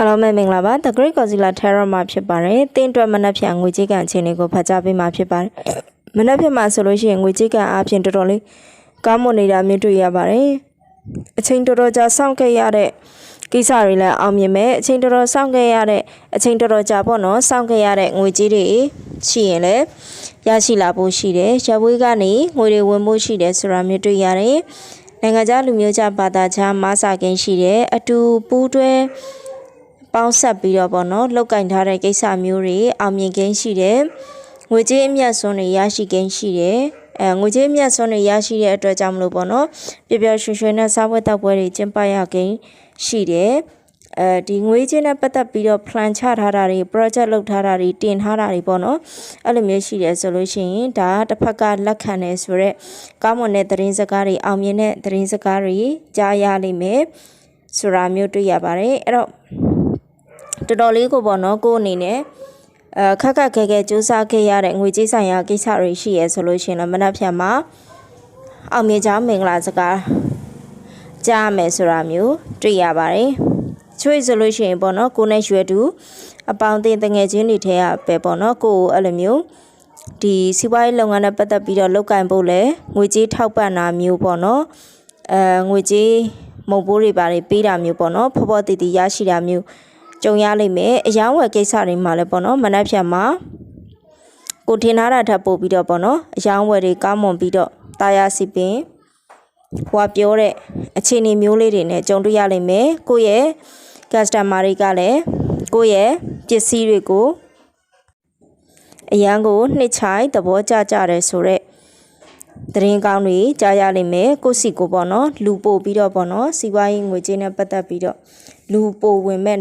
အားလုံးပဲမင်္ဂလာပါ The Great Godzilla Terror မှာဖြစ်ပါတယ်။တင်းတွက်မနှက်ဖြန်ငွေကြေးကန်အခြေအနေကိုဖတ်ကြားပေးမှာဖြစ်ပါတယ်။မနှက်ဖြန်မှာဆိုလို့ရှိရင်ငွေကြေးကန်အပြင်တော်တော်လေးကောင်းမွန်နေတာမျိုးတွေ့ရပါတယ်။အချိန်တော်တော်ကြာစောင့်ခဲ့ရတဲ့ကိစ္စတွေလည်းအောင်မြင်မဲ့အချိန်တော်တော်စောင့်ခဲ့ရတဲ့အချိန်တော်တော်ကြာပေါ့နော်စောင့်ခဲ့ရတဲ့ငွေကြေးတွေရှိရင်လည်းရရှိလာဖို့ရှိတယ်။ရပ်ဝေးကနေငွေတွေဝင်ဖို့ရှိတယ်ဆိုတာမျိုးတွေ့ရတယ်။နိုင်ငံခြားလူမျိုးခြားဘာသာခြားမဆာကင်းရှိတယ်။အတူပူးတွဲ ပေါင်းဆက်ပြီးတော့ပေါ့နော်လောက်ကင်ထားတဲ့ကိစ္စမျိုးတွေအောင်မြင်ခြင်းရှိတယ်ငွေကြေးအမြတ်စွန်းတွေရရှိခြင်းရှိတယ်အဲငွေကြေးအမြတ်စွန်းတွေရရှိတဲ့အတွက်ကြောင့်မလို့ပေါ့နော်ပျော်ပျော်ရွှင်ရွှင်နဲ့စားပွဲတောက်ပွဲတွေကျင်းပရခြင်းရှိတယ်အဲဒီငွေကြေးနဲ့ပတ်သက်ပြီးတော့ plan ချထားတာတွေ project လုပ်ထားတာတွေတင်ထားတာတွေပေါ့နော်အဲ့လိုမျိုးရှိတယ်ဆိုလို့ရှိရင်ဒါတစ်ဖက်ကလက်ခံတယ်ဆိုတော့ကောင်းမွန်တဲ့သတင်းစကားတွေအောင်မြင်တဲ့သတင်းစကားတွေကြားရလိမ့်မယ်ဆိုတာမျိုးတွေ့ရပါတယ်အဲ့တော့ တော်တော်လေးကိုပေါ့နော်ကိုယ့်အနေနဲ့အဲခက်ခက်ခဲခဲစူးစမ်းခဲ့ရတဲ့ငွေကြေးဆိုင်ရာကိစ္စတွေရှိရဲဆိုလို့ရှိရင်လည်းမနှက်ဖြန်မှာအောင်မြင်ကြောင်းမင်္ဂလာစကားကြားရမယ်ဆိုတာမျိုးတွေ့ရပါတယ်ချွေဆိုလို့ရှိရင်ပေါ့နော်ကိုနဲ့ရွယ်တူအပေါင်းအသင်းတငယ်ချင်းတွေထဲကပဲပေါ့နော်ကိုကိုအဲ့လိုမျိုးဒီစီးပွားရေးလုပ်ငန်းနဲ့ပတ်သက်ပြီးတော့လုပ်ကင်ဖို့လဲငွေကြေးထောက်ပံ့တာမျိုးပေါ့နော်အဲငွေကြေးမုံဘိုးတွေပါတယ်ပေးတာမျိုးပေါ့နော်ဖော်ဖော်တည်တည်ရရှိတာမျိုး ကြုံရလိမ့်မယ်အယောင်းဝယ်ကိစ္စတွေမှာလည်းပေါ့နော်မနှက်ဖြတ်မှာကိုထင်ထားတာထပ်ပို့ပြီးတော့ပေါ့နော်အယောင်းဝယ်တွေကောင်းမွန်ပြီးတော့တာယာစီပင်ဟွာပြောတဲ့အခြေအနေမျိုးလေးတွေနဲ့ကြုံတွေ့ရလိမ့်မယ်ကိုယ့်ရဲ့ customer တွေကလည်းကိုယ့်ရဲ့ပစ္စည်းတွေကိုအရန်ကိုနှစ်ချိုင်သဘောကျကြတယ်ဆိုတော့သတင်းကောင်းတွေကြားရလိမ့်မယ်ကိုယ့်စီကိုပေါ့နော်လူပို့ပြီးတော့ပေါ့နော်စီးပွားရေးငွေကြေးနဲ့ပတ်သက်ပြီးတော့လူပို့ဝင်မဲ့